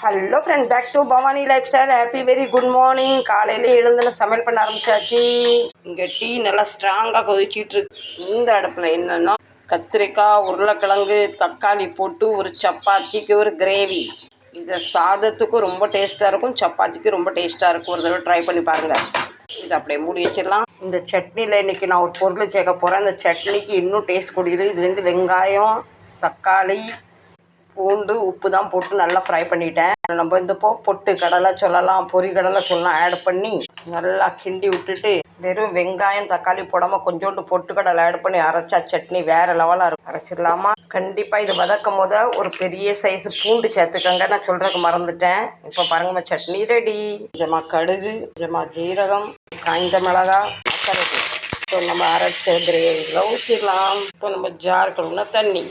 Hello friend back to Bhavani lifestyle happy very good morning காலையில எழுந்துன்னு சமையல் பண்ண ஆரம்பிச்சாச்சு. இங்கே டீ நல்லா ஸ்ட்ராங்காக கொதிச்சிட்டு இருக்கு. இந்த அடுப்பில் என்னன்னா கத்திரிக்காய் உருளைக்கிழங்கு தக்காளி போட்டு ஒரு சப்பாத்திக்கு ஒரு கிரேவி இந்த சாதத்துக்கும் ரொம்ப டேஸ்ட்டாக இருக்கும். சப்பாத்திக்கும் ரொம்ப டேஸ்ட்டாக இருக்கும். ஒரு தடவை ட்ரை பண்ணி பாருங்கள் இது அப்படியே மூடி வச்சிடலாம். இந்த சட்னியில் இன்றைக்கி நான் ஒரு பொருள் சேர்க்க போகிறேன் இந்த சட்னிக்கு இன்னும் டேஸ்ட் கொடுக்குது இது வந்து வெங்காயம் தக்காளி பூண்டு உப்பு தான் போட்டு நல்லா ஃப்ரை பண்ணிட்டேன். நம்ம இந்த போ பொட்டு கடலை சொல்லலாம் பொரி கடலை சொல்லலாம் ஆட் பண்ணி நல்லா கிண்டி விட்டுட்டு வெறும் வெங்காயம் தக்காளி போடாமல் கொஞ்சோண்டு பொட்டு கடலை ஆட் பண்ணி அரைச்சா சட்னி வேறு லெவலாக இருக்கும். அரைச்சிடலாமா? கண்டிப்பாக இது வதக்கும் போத ஒரு பெரிய சைஸ் பூண்டு சேர்த்துக்கங்க. நான் சொல்கிறதுக்கு மறந்துட்டேன். இப்போ பாருங்கம்மா சட்னி ரெடி கொஞ்சமாக கடுகு கொஞ்சமாக ஜீரகம் காய்ந்த மிளகா மசாலா இப்போ நம்ம அரைச்ச கிரேவியில் ஊற்றிடலாம் இப்போ நம்ம ஜார் கழுவுனா தண்ணி.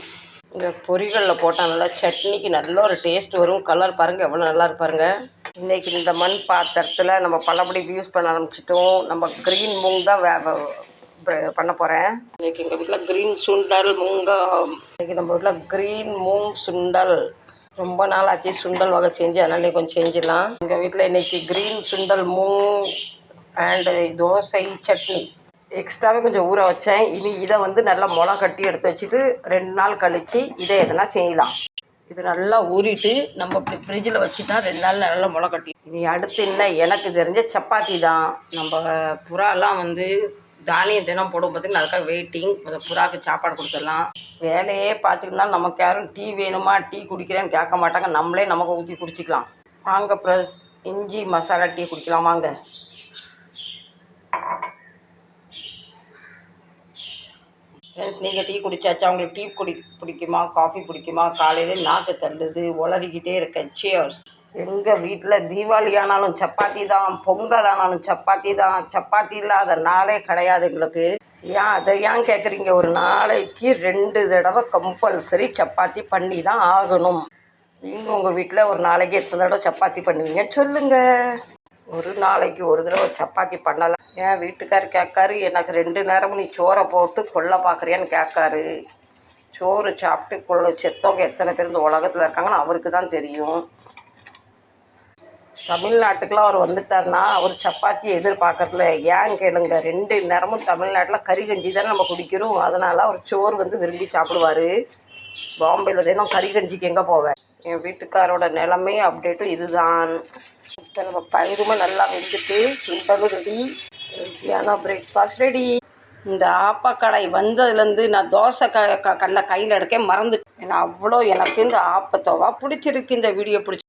இந்த பொரிகளில் போட்டால் நல்லா சட்னிக்கு நல்ல ஒரு டேஸ்ட் வரும். கலர் பாருங்கள் எவ்வளோ நல்லா இருப்பாருங்க இன்றைக்கி இந்த மண் பாத்திரத்தில் நம்ம பலபடி யூஸ் பண்ண ஆரம்பிச்சிட்டோம். நம்ம க்ரீன் மூங் தான் வே பண்ண போகிறேன் இன்றைக்கி எங்கள் வீட்டில் க்ரீன் சுண்டல் மூங்கா. இன்றைக்கி நம்ம வீட்டில் க்ரீன் மூங் சுண்டல். ரொம்ப நாள் ஆச்சு சுண்டல் வகை செஞ்சு அதனால் இன்னைக்கு கொஞ்சம் செஞ்சிடலாம். எங்கள் வீட்டில் இன்றைக்கி green sundal moong and dosa chutney. எக்ஸ்ட்ராவே கொஞ்சம் ஊற வச்சேன். இனி இதை வந்து நல்லா முளை கட்டி எடுத்து வச்சுட்டு ரெண்டு நாள் கழித்து இதை எதனா செய்யலாம். இது நல்லா ஊறிட்டு நம்ம இப்படி ஃப்ரிட்ஜில் வச்சுட்டா ரெண்டு நாள் நல்லா முளை கட்டி. இனி அடுத்து என்ன? எனக்கு தெரிஞ்ச சப்பாத்தி தான். நம்ம புறாலாம் வந்து தானியம் தினம் போடும் பார்த்திங்கன்னா அதுக்காக வெயிட்டிங் அந்த புறாக்கு சாப்பாடு கொடுத்துடலாம். வேலையே பார்த்துக்கிட்டு நமக்கு யாரும் டீ வேணுமா? டீ குடிக்கிறேன்னு கேட்க மாட்டாங்க. நம்மளே நமக்கு ஊற்றி குடிச்சிக்கலாம். வாங்க ப்ளஸ் இஞ்சி மசாலா டீ குடிக்கலாம். வாங்க. ஃப்ரெண்ட்ஸ் நீங்கள் டீ குடிச்சாச்சா? உங்களுக்கு டீ குடி பிடிக்குமா? காஃபி பிடிக்குமா? காலையில் நாக்கு தள்ளுது உளறிக்கிட்டே இருக்கேன். சேர்ஸ் எங்கள் வீட்டில் தீபாவளி ஆனாலும் சப்பாத்தி தான் பொங்கல் ஆனாலும் சப்பாத்தி தான். சப்பாத்தி இல்லாத நாளே கிடையாது எங்களுக்கு. ஏன் அதை ஏன் கேட்குறீங்க ஒரு நாளைக்கு ரெண்டு தடவை கம்பல்சரி சப்பாத்தி பண்ணி தான் ஆகணும். நீங்கள் உங்கள் வீட்டில் ஒரு நாளைக்கு எத்தனை தடவை சப்பாத்தி பண்ணுவீங்க சொல்லுங்கள் ஒரு நாளைக்கு ஒரு தடவை சப்பாத்தி பண்ணலாம் என் வீட்டுக்கார் கேட்காரு எனக்கு ரெண்டு நேரமும் நீ சோறை போட்டு கொல்ல பார்க்குறியான்னு கேட்காரு. சோறு சாப்பிட்டு கொள்ள செத்தவங்க எத்தனை பேர் இந்த உலகத்தில் இருக்காங்கன்னு அவருக்கு தான் தெரியும். தமிழ்நாட்டுக்கெலாம் அவர் வந்துட்டார்னா அவர் சப்பாத்தி எதிர்பார்க்கறதுல ஏன் கேளுங்க ரெண்டு நேரமும் தமிழ்நாட்டில் கறி கஞ்சி தானே நம்ம குடிக்கிறோம். அதனால் அவர் சோறு வந்து விரும்பி சாப்பிடுவார். பாம்பேயில் தினம் கறி கஞ்சிக்கு எங்கே போவேன் என் வீட்டுக்காரோட நிலமை அப்டேட்டும் இதுதான். இப்போ நம்ம பயிருமே நல்லா வெந்துட்டு சுண்டலும் ரெடி ஹெல்த்தியான பிரேக்ஃபாஸ்ட் ரெடி இந்த ஆப்பக்கடை வந்ததுலேருந்து நான் தோசை க க கல்ல கையில் எடுக்க மறந்துட்டேன். ஏன்னா அவ்வளோ எனக்கு இந்த ஆப்பத்தோவா பிடிச்சிருக்கு. இந்த வீடியோ பிடிச்சி